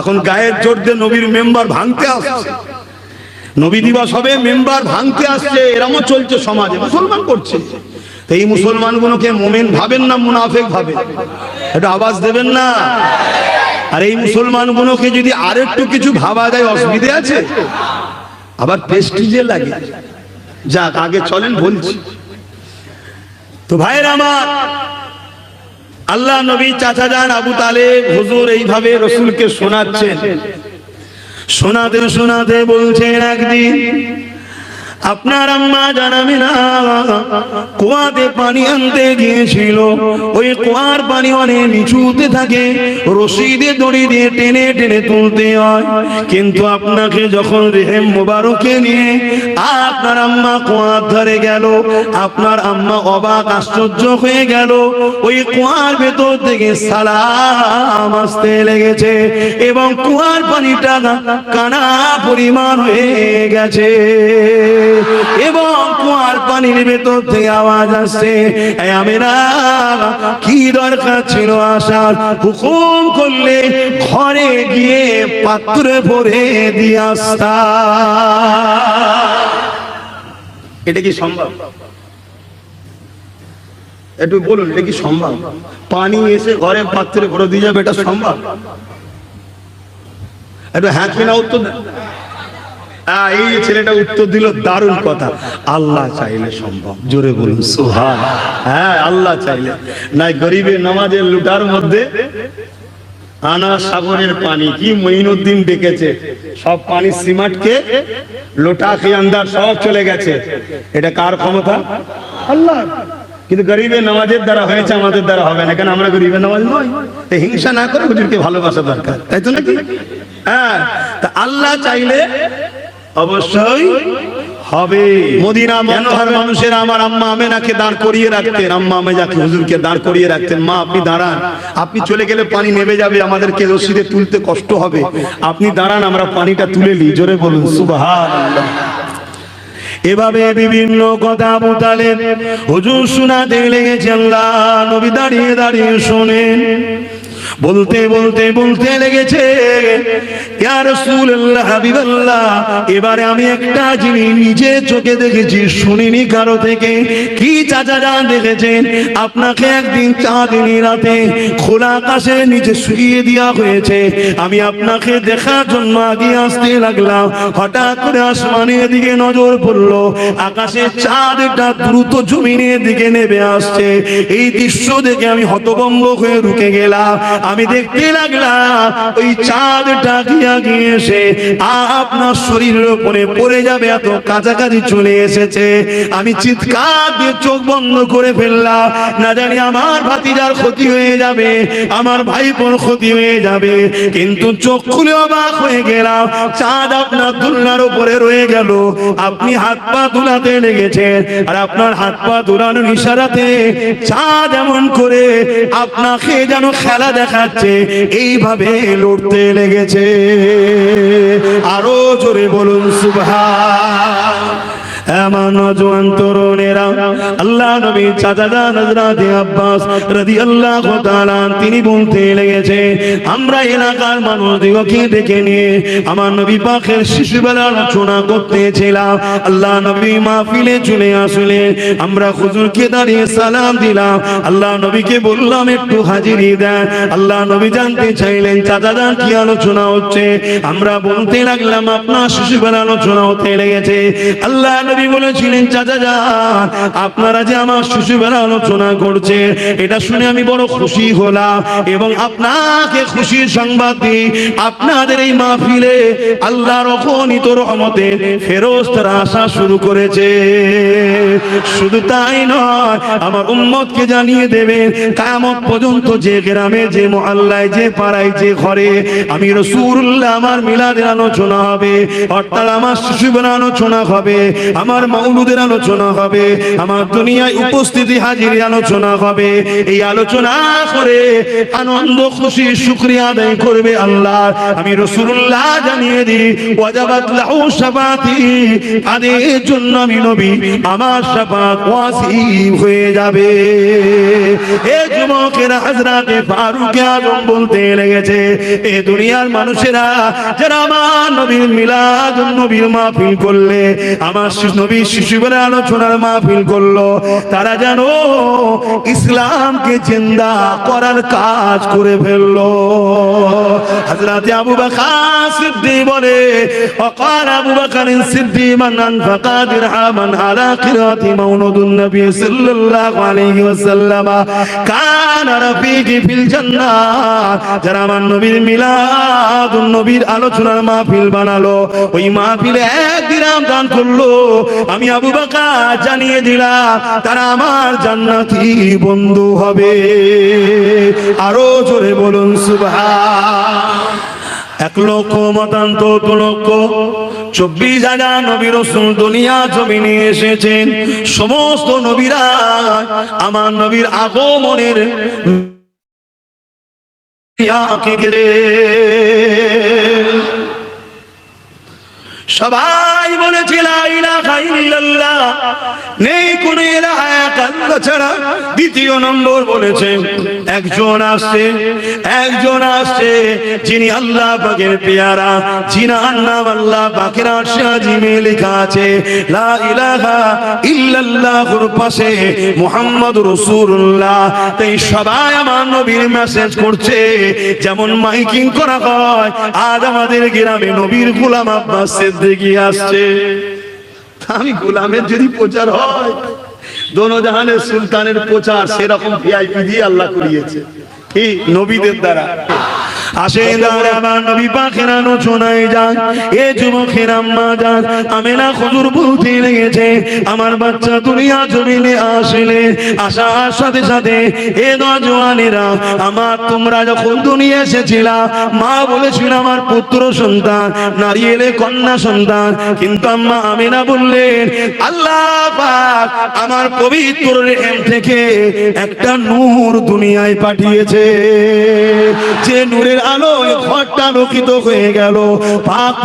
এখন গায়ের জোর দিয়ে নবীর মেম্বার ভাঙতে আসছে। নবী দিবস হবে, মেম্বার ভাঙতে আসছে, এরমও চলছে সমাজে, মুসলমান করছে। তো এই মুসলমানগুলোকে মোমেন ভাবেন না, মুনাফেক ভাবেন? একটু আওয়াজ দেবেন না? আর এই মুসলমানগুলোকে যদি আরেকটু কিছু ভাবা যায়, অসুবিধে আছে? আবার প্রেস্টিজে লাগে। যাক, আগে চলেন, বলছি। তো ভাইয়ের আমার আল্লাহ নবী চাচা যান আবু তালে হুজুর এইভাবে রসুলকে শোনাচ্ছেন। শোনাতে শোনাতে বলছেন একদিন আপনার আম্মা জানাবে না কুয়াতে পানি আনতে গিয়েছিল। ওই কুয়ার পানি অনেক নিচুতে থাকে রশি দিয়ে দড়ি দিয়ে টেনে টেনে তুলতে হয়। কিন্তু আপনাকে যখন রেহেম মোবারকে নিয়ে আপনার আম্মা কুয়ার ধারে গেল, আপনার আম্মা অবাক আশ্চর্য হয়ে গেল। ওই কুয়ার ভেতর থেকে সালাম আসতে লেগেছে এবং কুয়ার পানিটা কানা পরিমাণ হয়ে গেছে। এবং কুয়ার পানির ভেতর থেকে আওয়াজ আসছে। "এই আমেরা, কি দরকার ছিল আসার? হুকুম করলে ঘরে গিয়ে পাত্রে ভরে দিয়ে আসতা। এটা কি সম্ভব? একটু বলুন, এটা কি সম্ভব? পানি এসে ঘরে পাত্রে ভরে দিয়ে যাবে, এটা সম্ভব? একটু হ্যাঁ কিনা উত্তর এই ছেলেটা উত্তর দিল, দারুণ কথা। আল্লাহ চাইলে সম্ভব। জোরে বলুন হ্যাঁ আল্লাহ চাইলে। গরিবের নামাজের লুটার মধ্যে আনা সাগরের পানি। কি ডেকেছে। সব পানি সিমাটকে লোটা কি আন্দার সব চলে গেছে। এটা কার ক্ষমতা? আল্লাহ। কিন্তু গরিবের নামাজের দ্বারা হয়েছে, আমাদের দ্বারা হবে না। কেন আমরা গরিবের নামাজ নয় তো হিংসা না করে হুজুরকে ভালোবাসা দরকার, তাই তো নাকি? হ্যাঁ তা আল্লাহ চাইলে অবশ্যই হবে। মদিনা মনোহর মানুষের আমার আম্মা আমেনাকে দাঁড় করিয়ে রাখতেন। আম্মা আমেজাকে হুজুরকে দাঁড় করিয়ে রাখতেন মা আপনি দাঁড়ান। আপনি চলে গেলে পানি নেমে যাবে আমাদেরকে রশিদে তুলতে কষ্ট হবে। আপনি দাঁড়ান আমরা পানিটা তুলে নিই। জোরে বলুন সুবহানাল্লাহ। এভাবে বিভিন্ন কথা বলতেন হুজুর শোনাতে লেগেছে আল্লাহ নবী দাঁড়িয়ে দাঁড়িয়ে শোনেন। বলতে বলতে বলতে লেগেছে এবারে আমি একটা জিনিস নিজে চোখে দেখেছি, শুনিনি কারও থেকে। কি চাচা যান দেখেছেন? আপনাকে একদিন চাঁদনি রাতে খোলা আকাশে নিচে শুইয়ে দেওয়া হয়েছে। আমি আপনাকে দেখার জন্য আগে আসতে লাগলাম। হঠাৎ করে আসমানের দিকে নজর পড়ল। আকাশে চাঁদটা দ্রুত জমিনের দিকে নেমে আসছে। এই দৃশ্য দেখে আমি হতভম্ব হয়ে রুকে গেলাম। আমি দেখতে লাগলাম, ওই চাঁদটা গিয়া গিয়েছে আপনার শরীরের উপরে পড়ে যাবে, এত কাছাকাছি চলে এসেছে। আমি চিৎকার দিয়ে চোখ বন্ধ করে ফেললাম। না জানি আমার ভাতিজার ক্ষতি হয়ে যাবে, আমার ভাইপোর ক্ষতি হয়ে যাবে, কিন্তু চোখ খুলে অবাক হয়ে গেলাম। চাঁদ আপনার দুলনার উপরে রয়ে গেল। আপনি হাত পা তুলাতে লেগেছেন, আর আপনার হাত পা তুলানোর ইশারাতে চাঁদ এমন করে আপনাকে যেন খেলা দেখাচ্ছে এইভাবে লড়তে লেগেছে। আরও জোরে বলুন সুবহান। এমন নজওয়ান তরুণেরা। আল্লাহ নবী চাচা জান হযরত আব্বাস রাদিয়াল্লাহু তাআলা তিনি বলতে লেগেছে, আমরা এলাকার মানুষদিগকে ডেকে নিয়ে আমার নবী পাকের শিশুবেলা আলোচনা করতেছিলাম। আল্লাহ নবী মাহফিলে চলে আসলে, আমরা হুজুরকে দাঁড়িয়ে সালাম দিলাম। আল্লাহ নবীকে বললাম, একটু হাজিরি দেন। আল্লাহ নবী জানতে চাইলেন চাচা জান কি আলোচনা হচ্ছে? আমরা বলতে লাগলাম, আপনার শিশুবেলা আলোচনা হতে লেগেছে। আল্লাহ নবী বলেছিলেন, চাচা যান, আপনারা যে আমার শিশুবেলা আলোচনা করছে এটা শুনে আমি বড় খুশি হলাম এবং আপনাকে খুশির সংবাদ দিই। আপনাদের এই মাহফিলে আল্লাহর অগণিত রহমতে ফেরস্তারা আসা শুরু করেছে। শুধু তাই নয়, আমার উম্মতকে জানিয়ে দেবেন, কায়ামত পর্যন্ত যে গ্রামে, যে মহল্লায়, যে পাড়ায়, যে ঘরে আমি রসুল্লাহ আমার মিলাদের আলোচনা হবে, অর্থাৎ আমার শিশুবেলা আলোচনা হবে। আমার মৌলুদের আলোচনা হবে, আমার দুনিয়ায় উপস্থিতি হাজিরি আলোচনা হবে। এই আলোচনা করে আনন্দ, খুশি, শুক্রিয়া আদায় করবে আল্লাহ। আমি রসুল্লাহ জানিয়ে দিই, ওয়াজাবাত লাহু শাফাতি জন্য আমি নবী, আমার শাফাত ওয়াসিব হয়ে যাবে। এ ফারুক বলতে লেগেছে, এ দুনিয়ার মানুষেরা যারা আমার নবীর মিলাদ, নবীর মাহফিল করলে, আমার নবী শিশুবেলা আলোচনার মাহফিল করলো তারা যেন ইসলামকে জিন্দা করার কাজ করে ফেললো হযরত আবু বকর সিদ্দিক বলে وقال ابو بكر الصديق من انفق درهما على قراءة مولود النبي صلى الله عليه وسلم كان رفيقي في الجنة যারা আমার নবীর মিলাদ নবীর আলোচনার মাহফিল বানালো ওই মাহফিলে এক দিরাম দান করলো আমি আবু বাকা জানিয়ে দিলাম, তারা আমার জান্নাতি বন্ধু হবে। আরও জোরে বলুন, সুবহান। এক লক্ষ মতান্তর লক্ষ। চব্বিশ হাজার নবী রসুল দুনিয়া জমিনে এসেছেন। সমস্ত নবীরা আমার নবীর আগমনের ঘিরে করছে যেমন মাইকিং করা হয় আজ আমাদের গ্রামে নবীর গোলাম আব্বাস সিদ্দিকী আসছে। আমি গোলামের যদি প্রচার হয়, দোনো জাহানের সুলতানের প্রচার সেরকম ভিআইপি দিয়ে আল্লাহ করিয়েছে। কি নবীদের দ্বারা। আসেন আমার নবী পাখের আলোচনায় যান এ যুবকের আম্মা যান আমেনা খুজুর বলতে লেগেছে। আমার বাচ্চা দুনিয়া জমিনে আসলে। আসার সাথে সাথে এ নজওয়ানেরা আমার তোমরা যখন দুনিয়া এসেছিলা মা বলেছিল আমার পুত্র সন্তান নারী এলে কন্যা সন্তান। কিন্তু আম্মা আমেনা বললেন আল্লাহ পাক আমার পবিত্র রেহেম থেকে একটা নূর দুনিয়ায় পাঠিয়েছে। যে নূরের আলোয় ঘরটা আলোকিত হয়ে গেল।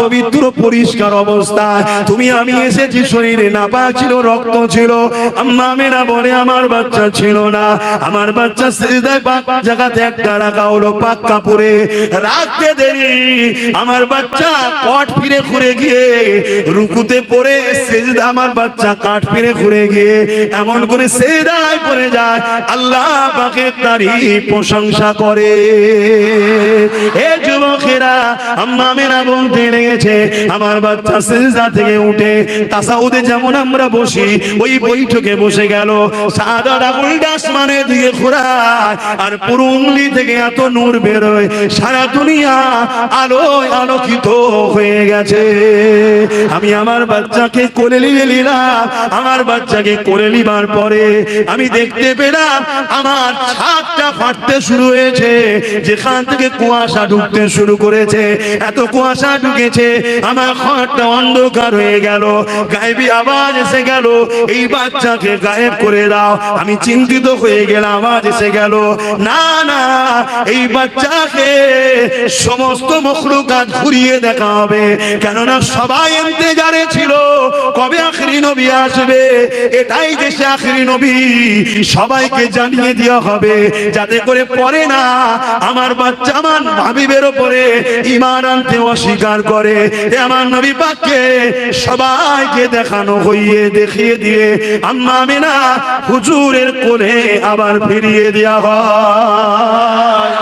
পবিত্র, পরিষ্কার অবস্থায়। তুমি, আমি এসেছি, শরীরে না পাক ছিল, রক্ত ছিল। আম্মা মেরা বলে, আমার বাচ্চা ছিল না। আমার বাচ্চা সিজদায় পাক জায়গাতে একটা রাখা হলো পাক কাপড়ে। রাখতে দেরি। আমার বাচ্চা কট ফিরে ঘুরে গিয়ে রুকুতে পড়ে, সেজদা আমার বাচ্চা কাঠ ফিরে ঘুরে গিয়ে এমন করে সেজদায় পড়ে যায়। আল্লাহ পাকের তারই প্রশংসা করে। এ যুবকেরা বলতে লেগেছে আমার বাচ্চা থেকে উঠে তাসাউদে যেমন আমরা বসি, ওই বৈঠকে বসে গেল। সাদা ডাবল আসমানে দিকে ঘোরায়, আর পুরো উংলি থেকে এত নূর বেরোয়, সারা দুনিয়া আলোকিত হয়ে গেছে। আমি আমার বাচ্চাকে কোলে নিয়ে নিলাম, আমার বাচ্চাকে কোলে নিবার পরে আমি দেখতে পেলাম আমার ছাদটা ফাটতে শুরু হয়েছে। যেখান থেকে কুয়াশা ঢুকতে শুরু করেছে। এত কুয়াশা ঢুকেছে, আমার ঘরটা অন্ধকার হয়ে গেল। গায়েবী আওয়াজ এসে গেল, এই বাচ্চাকে গায়েব করে দাও। আমি চিন্তিত হয়ে গেলাম, আওয়াজ এসে গেল, না না, এই বাচ্চাকে সমস্ত মখলুকাত ঘুরিয়ে দেখা হবে। কেননা সবাই ইন্তেজারে ছিল, কবে আখরি নবী আসবে? এটাই দেশে আখরি নবী, সবাইকে জানিয়ে দেওয়া হবে, যাতে করে পরে না আমার বাচ্চা আমার হাবিবের ওপরে ইমান আনতে অস্বীকার করে। আমার নবী পাককে সবাইকে দেখানো হইয়ে, দেখিয়ে দিয়ে আম্মা আমিনা হুজুরের কোলে আবার ফিরিয়ে দেওয়া হয়।